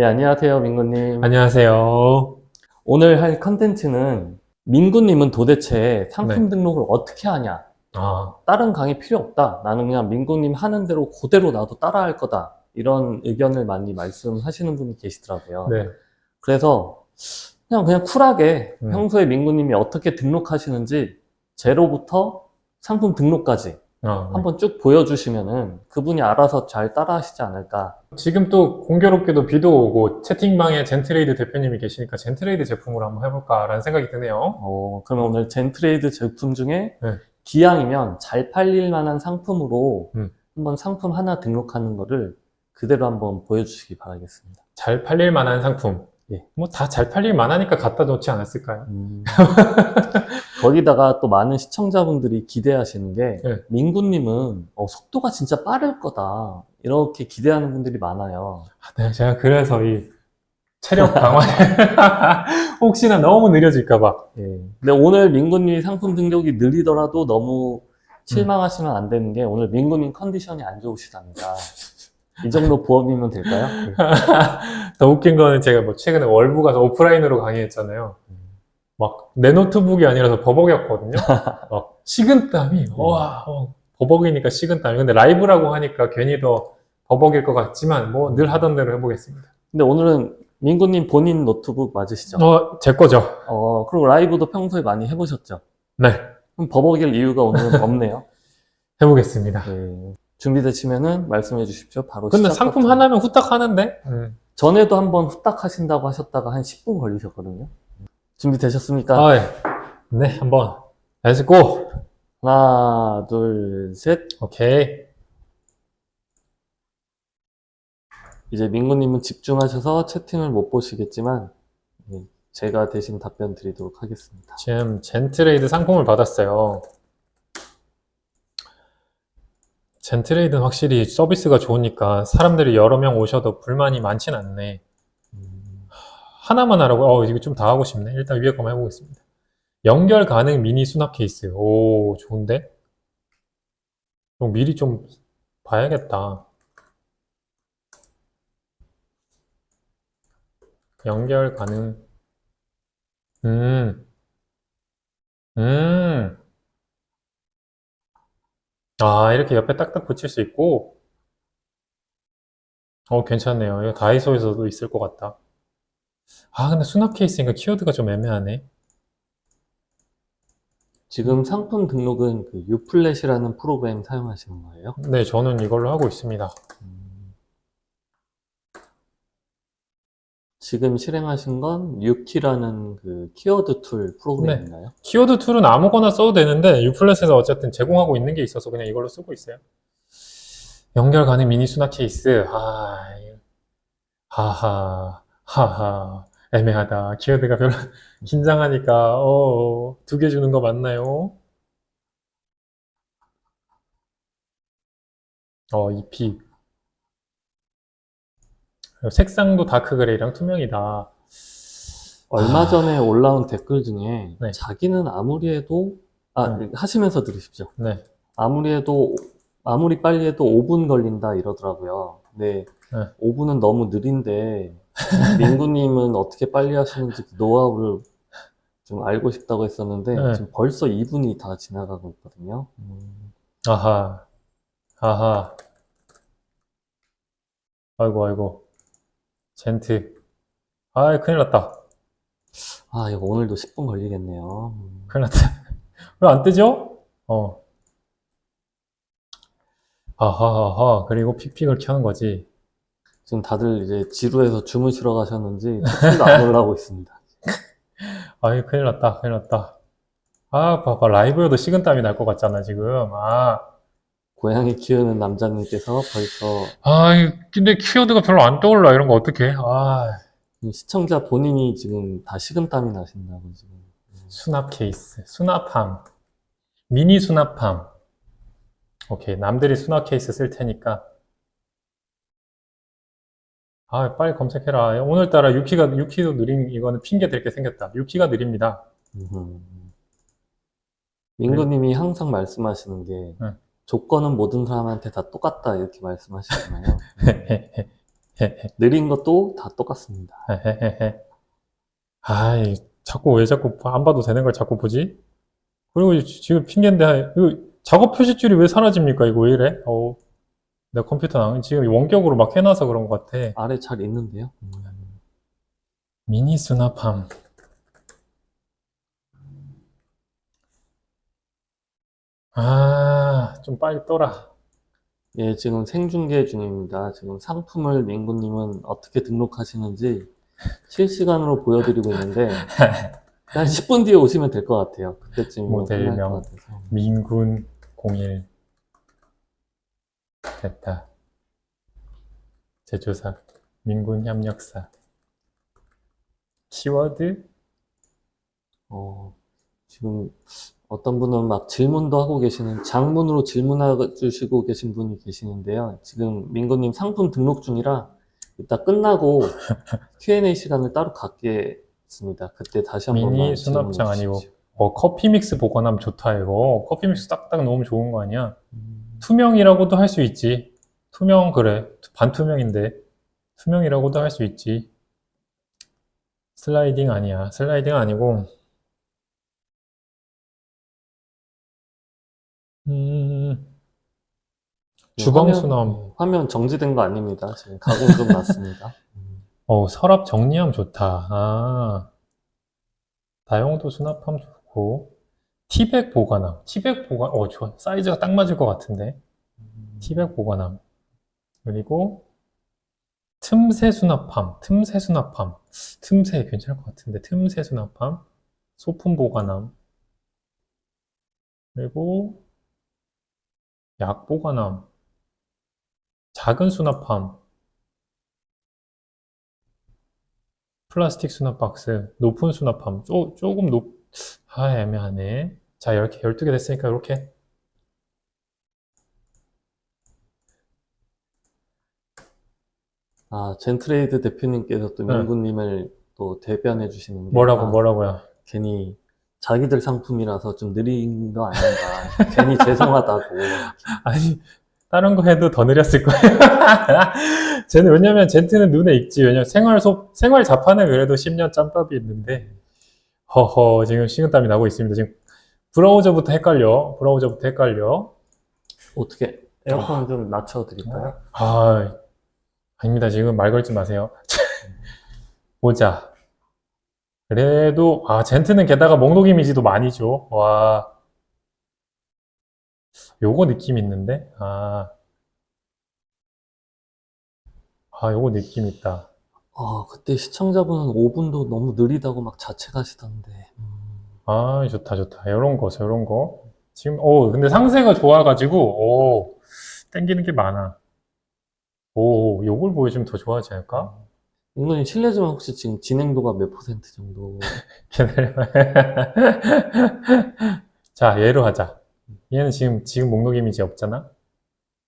예, 안녕하세요, 민구님. 안녕하세요. 오늘 할 컨텐츠는 민구님은 도대체 상품 네. 등록을 어떻게 하냐? 아, 다른 강의 필요 없다. 나는 그냥 민구님 하는 대로 그대로 나도 따라할 거다. 이런 의견을 많이 말씀하시는 분이 계시더라고요. 네. 그래서 그냥 그냥 쿨하게 음. 평소에 민구님이 어떻게 등록하시는지 제로부터 상품 등록까지 어, 네. 한번 쭉 보여주시면은 그분이 알아서 잘 따라하시지 않을까. 지금 또 공교롭게도 비도 오고 채팅방에 젠트레이드 대표님이 계시니까 젠트레이드 제품으로 한번 해볼까라는 생각이 드네요. 어, 그러면 오늘 젠트레이드 제품 중에 네. 기왕이면 잘 팔릴 만한 상품으로 음. 한번 상품 하나 등록하는 거를 그대로 한번 보여주시기 바라겠습니다. 잘 팔릴 만한 상품. 예. 뭐 다 잘 팔릴 만하니까 갖다 놓지 않았을까요? 음. 거기다가 또 많은 시청자분들이 기대하시는 게 네. 민구님은 어, 속도가 진짜 빠를 거다 이렇게 기대하는 분들이 많아요. 아, 네, 제가 그래서 이 체력 강화 혹시나 너무 느려질까봐. 예. 근데 오늘 민구님이 상품 등록이 느리더라도 너무 실망하시면 안 되는 게 오늘 민구님 컨디션이 안 좋으시답니다. 이 정도 부업이면 될까요? 네. 더 웃긴 거는 제가 뭐 최근에 월부 가서 오프라인으로 강의했잖아요. 막 내 노트북이 아니라서 버벅이었거든요. 막 식은땀이 와 어, 버벅이니까 식은땀이. 근데 라이브라고 하니까 괜히 더 버벅일 것 같지만 뭐 늘 하던 대로 해보겠습니다. 근데 오늘은 민구님 본인 노트북 맞으시죠? 어, 제 거죠. 어, 그리고 라이브도 평소에 많이 해보셨죠? 네, 그럼 버벅일 이유가 오늘은 없네요. 해보겠습니다. 네. 준비되시면은 말씀해 주십시오. 바로 근데 시작부터. 상품 하나면 후딱 하는데? 음. 전에도 한번 후딱 하신다고 하셨다가 한 10분 걸리셨거든요. 준비되셨습니까? 아, 예. 네, 한번. 렛츠고! 하나, 둘, 셋. 오케이. 이제 민구님은 집중하셔서 채팅을 못 보시겠지만 네, 제가 대신 답변 드리도록 하겠습니다. 지금 젠트레이드 상품을 받았어요. 젠트레이드는 확실히 서비스가 좋으니까 사람들이 여러 명 오셔도 불만이 많진 않네. 음, 하나만 하라고? 어, 이거 좀 다 하고 싶네. 일단 위에 거만 해보겠습니다. 연결 가능 미니 수납 케이스. 오, 좋은데? 그럼 미리 좀 봐야겠다. 연결 가능. 음. 음. 아, 이렇게 옆에 딱딱 붙일 수 있고. 어, 괜찮네요. 이거 다이소에서도 있을 것 같다. 아, 근데 수납 케이스니까 키워드가 좀 애매하네. 지금 상품 등록은 그 유플랫이라는 프로그램 사용하시는 거예요? 네, 저는 이걸로 하고 있습니다. 음. 지금 실행하신 건 유키라는 그 키워드 툴 프로그램인가요? 키워드 툴은 아무거나 써도 되는데 유플랫에서 어쨌든 제공하고 있는 게 있어서 그냥 이걸로 쓰고 있어요. 연결 가능 미니 수납 케이스. 아, 하하, 하하. 애매하다. 키워드가 별로 긴장하니까 어, 두 개 주는 거 맞나요? 어, EP. 색상도 다크 그레이랑 투명이다. 얼마 아. 전에 올라온 댓글 중에 네. 자기는 아무리 해도 아 네. 하시면서 들으십시오. 네. 아무리 해도 아무리 빨리 해도 5분 걸린다 이러더라고요. 근데 네. 5분은 너무 느린데 민구님은 어떻게 빨리 하시는지 그 노하우를 좀 알고 싶다고 했었는데 네. 지금 벌써 2분이 다 지나가고 있거든요. 음, 아하, 아하. 아이고, 아이고. 젠트. 아이, 큰일 났다. 아 이거 오늘도 10분 걸리겠네요. 음, 큰일 났다. 왜 안 뜨죠? 어. 아하하하. 그리고 픽픽을 켜는 거지. 지금 다들 이제 지루해서 주무시러 가셨는지 채팅도 안 올라오고 있습니다. 아이, 큰일 났다. 큰일 났다. 아, 봐봐. 라이브여도 식은땀이 날 것 같잖아, 지금. 아. 고양이 키우는 남자님께서 벌써 아, 근데 키워드가 별로 안 떠올라. 이런 거 어떡해. 아. 시청자 본인이 지금 다 식은땀이 나신다고 지금. 수납 케이스, 수납함, 미니 수납함. 오케이, 남들이 수납 케이스 쓸 테니까. 아, 빨리 검색해라. 오늘따라 유키가, 유키도 느린, 이거는 핑계 댈게 생겼다. 유키가 느립니다. 음흠. 민구님이 항상 말씀하시는 게 네. 조건은 모든 사람한테 다 똑같다 이렇게 말씀하시잖아요. 헤헤. 느린 것도 다 똑같습니다. 아이, 자꾸 왜 자꾸 안 봐도 되는 걸 자꾸 보지? 그리고 지금 핑계인데, 이거 작업 표시줄이 왜 사라집니까? 이거 왜 이래? 어우, 내 컴퓨터는 지금 원격으로 막 해놔서 그런 것 같아. 아래 잘 있는데요. 음. 미니 수납함. 아, 좀 빨리 떠라. 예, 지금 생중계 중입니다. 지금 상품을 민구님은 어떻게 등록하시는지 실시간으로 보여드리고 있는데 한 10분 뒤에 오시면 될 것 같아요. 그때쯤이면 모델명. 민군 01. 됐다. 제조사. 민군 협력사. 키워드? 어, 지금 어떤 분은 막 질문도 하고 계시는 장문으로 질문해 주시고 계신 분이 계시는데요. 지금 민구님 상품 등록 중이라 이따 끝나고 Q&A 시간을 따로 갖겠습니다. 그때 다시 한번 미니 수납장 아니고. 어, 커피 믹스 보관하면 좋다, 이거. 커피 믹스 딱딱 넣으면 좋은 거 아니야? 투명이라고도 할 수 있지. 투명, 그래. 반투명인데. 투명이라고도 할 수 있지. 슬라이딩 아니야. 슬라이딩 아니고. 음, 주방 수납. 화면 정지된 거 아닙니다. 지금 가공 좀 났습니다. 어, 서랍 정리하면 좋다. 아, 다용도 수납함 좋고. 티백 보관함. 티백 보관, 어, 좋아. 사이즈가 딱 맞을 것 같은데. 티백 보관함. 그리고 틈새 수납함. 틈새 수납함. 틈새 괜찮을 것 같은데. 틈새 수납함. 소품 보관함. 그리고 약 보관함. 작은 수납함. 플라스틱 수납 박스, 높은 수납함, 쪼, 조금 높, 아, 애매하네. 자, 이렇게 12개 됐으니까 이렇게. 아, 젠트레이드 대표님께서 또 네. 민구님을 또 대변해 주시는 게 뭐라고, 아, 뭐라고요? 괜히 자기들 상품이라서 좀 느린 거 아닌가. 괜히 죄송하다고. 아니, 다른 거 해도 더 느렸을 거예요. 쟤는, 왜냐면 젠트는 눈에 익지. 왜냐면 생활 속, 생활 자판은 그래도 10년 짬밥이 있는데, 허허, 지금 식은땀이 나고 있습니다. 지금 브라우저부터 헷갈려. 브라우저부터 헷갈려. 어떻게 에어컨 좀 낮춰드릴까요? 아, 아닙니다. 지금 말 걸지 마세요. 보자. 그래도, 아, 젠트는 게다가 목록 이미지도 많이 줘. 와. 요거 느낌 있는데? 아. 아, 요거 느낌 있다. 아, 그때 시청자분은 5분도 너무 느리다고 막 자책하시던데. 음, 아, 좋다, 좋다. 요런 거, 요런 거. 지금, 오, 근데 상세가 좋아가지고, 오, 땡기는 게 많아. 오, 요걸 보여주면 더 좋아하지 않을까? 민구님 실례지만 혹시 지금 진행도가 몇 퍼센트 정도? 기다려봐. 자, 얘로 하자. 얘는 지금, 지금 목록 이미지 없잖아?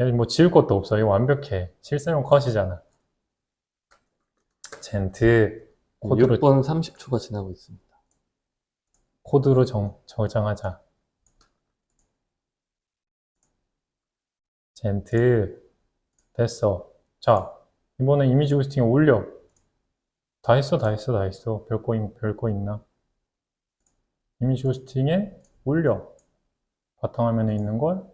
얘는 뭐 지울 것도 없어. 이거 완벽해. 실사용 컷이잖아. 젠트, 코드로, 6분 30초가 지나고 있습니다. 코드로 정, 저장하자. 젠트, 됐어. 자, 이번에 이미지 호스팅에 올려. 다 했어, 다 했어, 다 했어. 별거, 있- 별거 있나? 이미지 호스팅에 올려. 바탕화면에 있는 걸저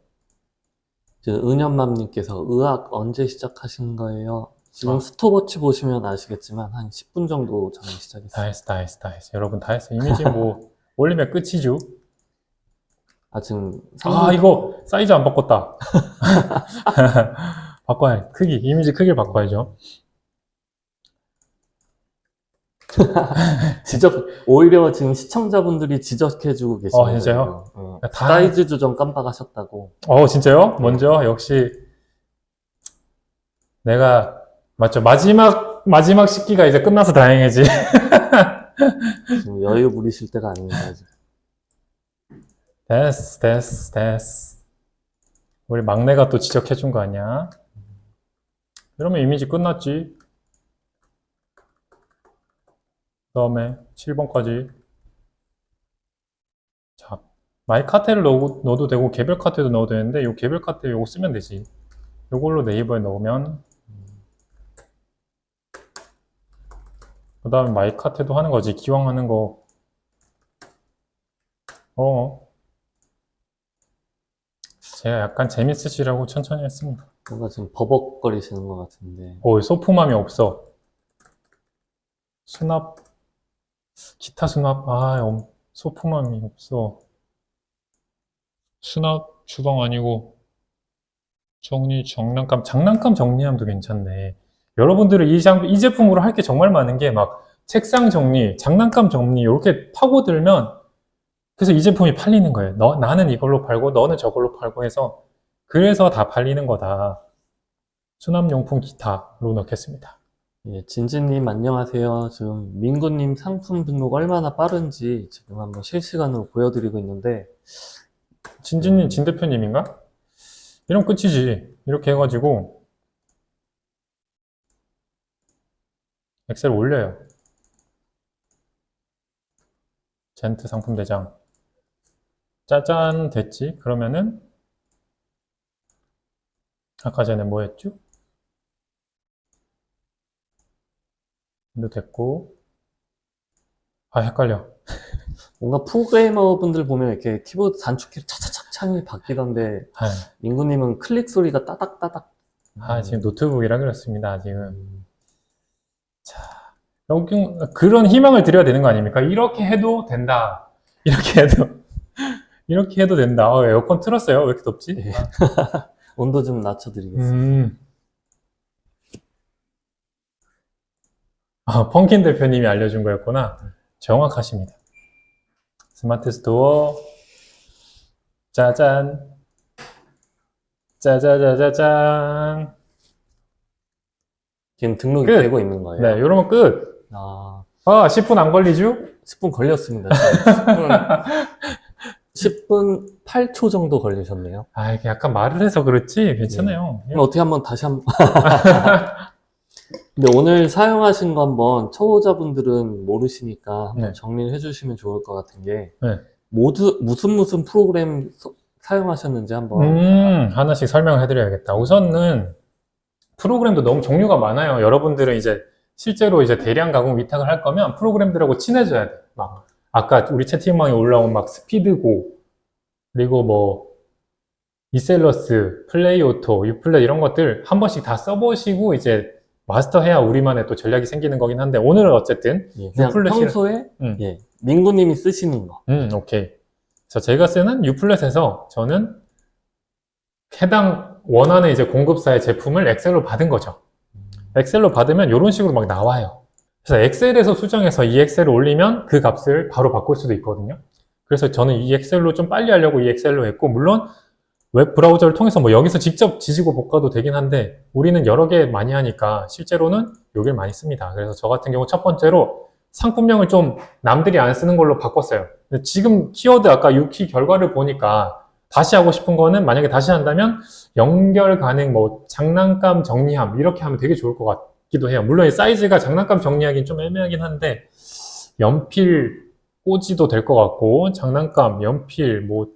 은현맘님께서 의학 언제 시작하신 거예요? 지금 아. 스톱워치 보시면 아시겠지만 한 10분 정도 전에 다 시작했어요. 했어, 다 했어, 다 했어. 여러분 다 했어. 이미지 뭐 올리면 끝이죠. 아, 지금 아, 상품- 이거 사이즈 안 바꿨다. 바꿔야 해. 크기, 이미지 크기를 바꿔야죠. 지적, 오히려 지금 시청자분들이 지적해주고 계시네요. 어, 진짜요? 어, 다- 사이즈 조정 깜빡하셨다고. 어, 진짜요? 먼저 역시 내가 맞죠. 마지막 마지막 식기가 이제 끝나서 다행이지. 지금 여유 부리실 때가 아닙니다. 지금. 됐어, 됐어, 됐어. 우리 막내가 또 지적해 준 거 아니야? 이러면 이미지 끝났지. 그 다음에 7번까지. 자, 마이 카테를 넣어, 넣어도 되고 개별 카테도 넣어도 되는데 요 개별 카테 요거 쓰면 되지. 요걸로 네이버에 넣으면 그 다음에 마이 카테도 하는 거지. 기왕 하는 거. 어. 제가 약간 재밌으시라고 천천히 했습니다. 뭔가 지금 버벅거리시는 것 같은데. 오, 소품함이 없어. 수납, 기타 수납, 아, 엄- 소품함이 없어. 수납 주방 아니고, 정리, 장난감, 장난감 정리함도 괜찮네. 여러분들은 이, 장, 이 제품으로 할 게 정말 많은 게 막 책상 정리, 장난감 정리, 이렇게 파고들면, 그래서 이 제품이 팔리는 거예요. 너, 나는 이걸로 팔고, 너는 저걸로 팔고 해서, 그래서 다 팔리는 거다. 수납용품 기타로 넣겠습니다. 예, 진진님 안녕하세요. 지금 민구님 상품 등록 얼마나 빠른지 지금 한번 실시간으로 보여드리고 있는데, 진진님, 진 대표님인가? 이러면 끝이지. 이렇게 해가지고 엑셀 올려요. 젠트 상품 대장. 짜잔 됐지? 그러면은 아까 전에 뭐 했죠? 도 됐고 아 헷갈려. 뭔가 프로그래머 분들 보면 이렇게 키보드 단축키를 차차착 창이 바뀌던데, 아, 민구님은 클릭 소리가 따닥따닥. 아, 지금 노트북이라 그렇습니다. 지금 음, 여기 그런 희망을 드려야 되는 거 아닙니까? 이렇게 해도 된다. 이렇게 해도 이렇게 해도 된다. 어, 에어컨 틀었어요. 왜 이렇게 덥지? 예. 온도 좀 낮춰드리겠습니다. 음. 아, 펑킨 대표님이 알려준 거였구나. 정확하십니다. 스마트 스토어 짜잔 짜자자자잔 지금 등록이 끝. 되고 있는 거예요. 네, 이러면 끝. 아, 아, 10분 안 걸리죠? 10분 걸렸습니다. 10분, 10분 8초 정도 걸리셨네요. 아, 이게 약간 말을 해서 그렇지 괜찮아요. 그럼 어떻게 한번 다시 한 근데 오늘 사용하신 거 한번 초보자분들은 모르시니까 한번 네. 정리를 해주시면 좋을 것 같은 게 네. 모두 무슨 무슨 프로그램 소- 사용하셨는지 한번 음, 하나씩 설명을 해드려야겠다. 우선은 프로그램도 너무 종류가 많아요. 여러분들은 이제 실제로 이제 대량 가공 위탁을 할 거면 프로그램들하고 친해져야 돼. 막 아까 우리 채팅방에 올라온 막 스피드고 그리고 뭐 이셀러스, 플레이오토, 유플랫 이런 것들 한 번씩 다 써보시고 이제 마스터해야 우리만의 또 전략이 생기는 거긴 한데 오늘은 어쨌든 예, 그냥 유플랫이라- 평소에 음. 예, 민구님이 쓰시는 거 음, 오케이. 그래서 제가 쓰는 유플랫에서 저는 해당 원하는 이제 공급사의 제품을 엑셀로 받은 거죠. 엑셀로 받으면 이런 식으로 막 나와요. 그래서 엑셀에서 수정해서 이 엑셀을 올리면 그 값을 바로 바꿀 수도 있거든요. 그래서 저는 이 엑셀로 좀 빨리 하려고 이 엑셀로 했고, 물론 웹 브라우저를 통해서 뭐 여기서 직접 지지고 볶아도 되긴 한데, 우리는 여러 개 많이 하니까 실제로는 여기를 많이 씁니다. 그래서 저 같은 경우 첫 번째로 상품명을 좀 남들이 안 쓰는 걸로 바꿨어요. 근데 지금 키워드 아까 6키 결과를 보니까 다시 하고 싶은 거는 만약에 다시 한다면 연결 가능 뭐 장난감 정리함 이렇게 하면 되게 좋을 것 같기도 해요. 물론 이 사이즈가 장난감 정리하기는 좀 애매하긴 한데 연필 꽂이도 될 것 같고 장난감, 연필 뭐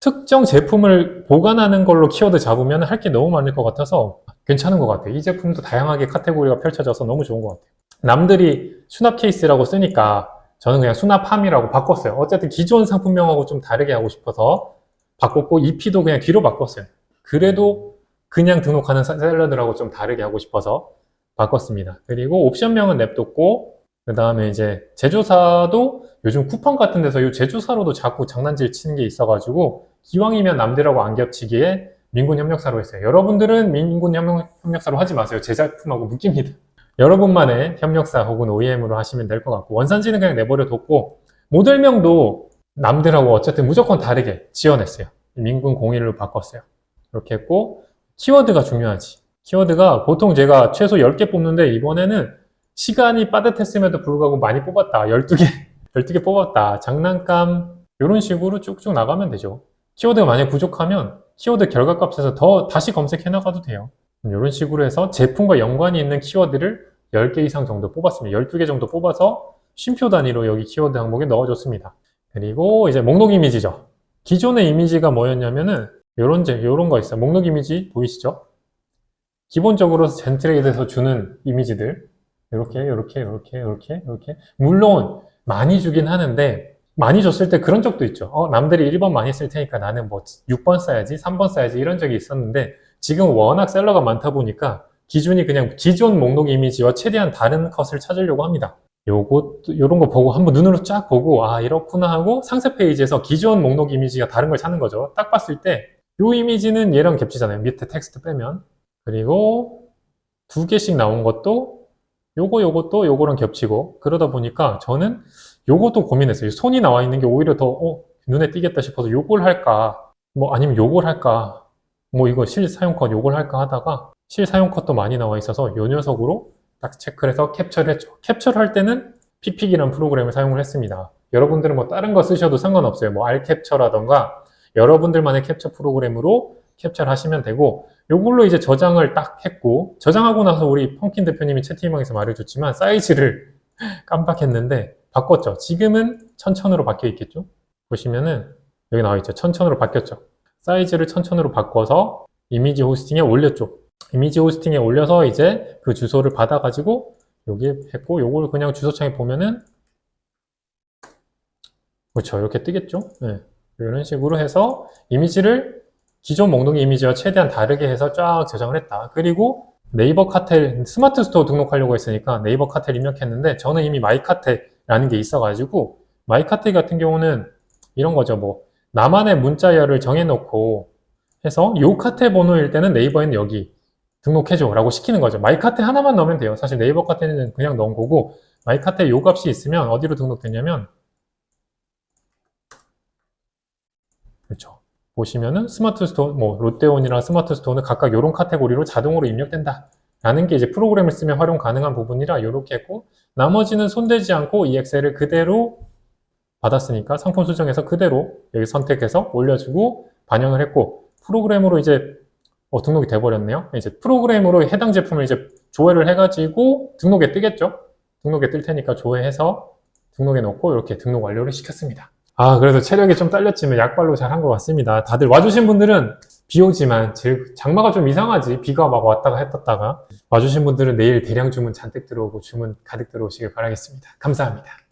특정 제품을 보관하는 걸로 키워드 잡으면 할 게 너무 많을 것 같아서 괜찮은 것 같아요. 이 제품도 다양하게 카테고리가 펼쳐져서 너무 좋은 것 같아요. 남들이 수납 케이스라고 쓰니까 저는 그냥 수납함이라고 바꿨어요. 어쨌든 기존 상품명하고 좀 다르게 하고 싶어서 바꿨고 EP도 그냥 뒤로 바꿨어요. 그래도 그냥 등록하는 사- 샐러드라고 좀 다르게 하고 싶어서 바꿨습니다. 그리고 옵션명은 냅뒀고 그 다음에 이제 제조사도 요즘 쿠팡 같은 데서 이 제조사로도 자꾸 장난질 치는 게 있어가지고 기왕이면 남들하고 안 겹치기에 민군 협력사로 했어요. 여러분들은 민군 협력, 협력사로 하지 마세요. 제 작품하고 묶입니다. 여러분만의 협력사 혹은 OEM으로 하시면 될 것 같고 원산지는 그냥 내버려 뒀고 모델명도 남들하고 어쨌든 무조건 다르게 지어냈어요. 민군 01로 바꿨어요. 이렇게 했고 키워드가 중요하지. 키워드가 보통 제가 최소 10개 뽑는데 이번에는 시간이 빠듯했음에도 불구하고 많이 뽑았다. 12개, 12개 뽑았다. 장난감 이런 식으로 쭉쭉 나가면 되죠. 키워드가 만약 부족하면 키워드 결과값에서 더 다시 검색해 나가도 돼요. 이런 식으로 해서 제품과 연관이 있는 키워드를 10개 이상 정도 뽑았습니다. 12개 정도 뽑아서 쉼표 단위로 여기 키워드 항목에 넣어줬습니다. 그리고 이제 목록 이미지죠. 기존의 이미지가 뭐였냐면은 요런 제 요런 거 있어요. 목록 이미지 보이시죠? 기본적으로 젠트레이드에서 주는 이미지들 이렇게, 이렇게, 이렇게, 이렇게, 이렇게. 물론 많이 주긴 하는데 많이 줬을 때 그런 적도 있죠. 어, 남들이 1번 많이 쓸 테니까 나는 뭐 6번 써야지, 3번 써야지 이런 적이 있었는데 지금 워낙 셀러가 많다 보니까 기준이 그냥 기존 목록 이미지와 최대한 다른 컷을 찾으려고 합니다. 요것도 요런 거 보고 한번 눈으로 쫙 보고 아 이렇구나 하고 상세 페이지에서 기존 목록 이미지가 다른 걸 찾는 거죠. 딱 봤을 때 요 이미지는 얘랑 겹치잖아요. 밑에 텍스트 빼면 그리고 두 개씩 나온 것도 요거 요것도 요거랑 겹치고 그러다 보니까 저는 요것도 고민했어요. 손이 나와 있는 게 오히려 더 어, 눈에 띄겠다 싶어서 요걸 할까 뭐 아니면 요걸 할까 뭐 이거 실사용컷 요걸 할까 하다가 실사용컷도 많이 나와 있어서 요 녀석으로 딱 체크를 해서 캡처를 했죠. 캡처를 할 때는 픽픽이라는 프로그램을 사용을 했습니다. 여러분들은 뭐 다른 거 쓰셔도 상관없어요. 뭐 알캡처라던가 여러분들만의 캡처 프로그램으로 캡처를 하시면 되고 요걸로 이제 저장을 딱 했고 저장하고 나서 우리 펑킨 대표님이 채팅방에서 말해줬지만 사이즈를 깜빡했는데 바꿨죠. 지금은 천천으로 바뀌어 있겠죠. 보시면은 여기 나와 있죠. 천천으로 바뀌었죠. 사이즈를 천천으로 바꿔서 이미지 호스팅에 올렸죠. 이미지 호스팅에 올려서 이제 그 주소를 받아가지고 여기 했고 요걸 그냥 주소창에 보면은 그렇죠. 이렇게 뜨겠죠. 네. 이런 식으로 해서 이미지를 기존 목록 이미지와 최대한 다르게 해서 쫙 저장을 했다. 그리고 네이버 카텔 스마트 스토어 등록하려고 했으니까 네이버 카텔 입력했는데 저는 이미 마이 카텔이라는 게 있어가지고 마이 카텔 같은 경우는 이런 거죠. 뭐 나만의 문자열을 정해놓고 해서 요 카테 번호일 때는 네이버에는 여기 등록해줘 라고 시키는 거죠. 마이 카테 하나만 넣으면 돼요. 사실 네이버 카테는 그냥 넣은 거고 마이 카테 요 값이 있으면 어디로 등록되냐면 그렇죠. 보시면은 스마트 스토어, 뭐 롯데온이랑 스마트 스토어는 각각 이런 카테고리로 자동으로 입력된다. 라는 게 이제 프로그램을 쓰면 활용 가능한 부분이라 이렇게 했고 나머지는 손대지 않고 이 엑셀을 그대로 받았으니까 상품 수정해서 그대로 여기 선택해서 올려주고 반영을 했고 프로그램으로 이제 어, 등록이 돼버렸네요. 이제 프로그램으로 해당 제품을 이제 조회를 해가지고 등록에 뜨겠죠. 등록에 뜰 테니까 조회해서 등록해 놓고 이렇게 등록 완료를 시켰습니다. 아, 그래서 체력이 좀 딸렸지만 약발로 잘 한 것 같습니다. 다들 와주신 분들은 비 오지만 제 장마가 좀 이상하지. 비가 막 왔다가 했다가 와주신 분들은 내일 대량 주문 잔뜩 들어오고 주문 가득 들어오시길 바라겠습니다. 감사합니다.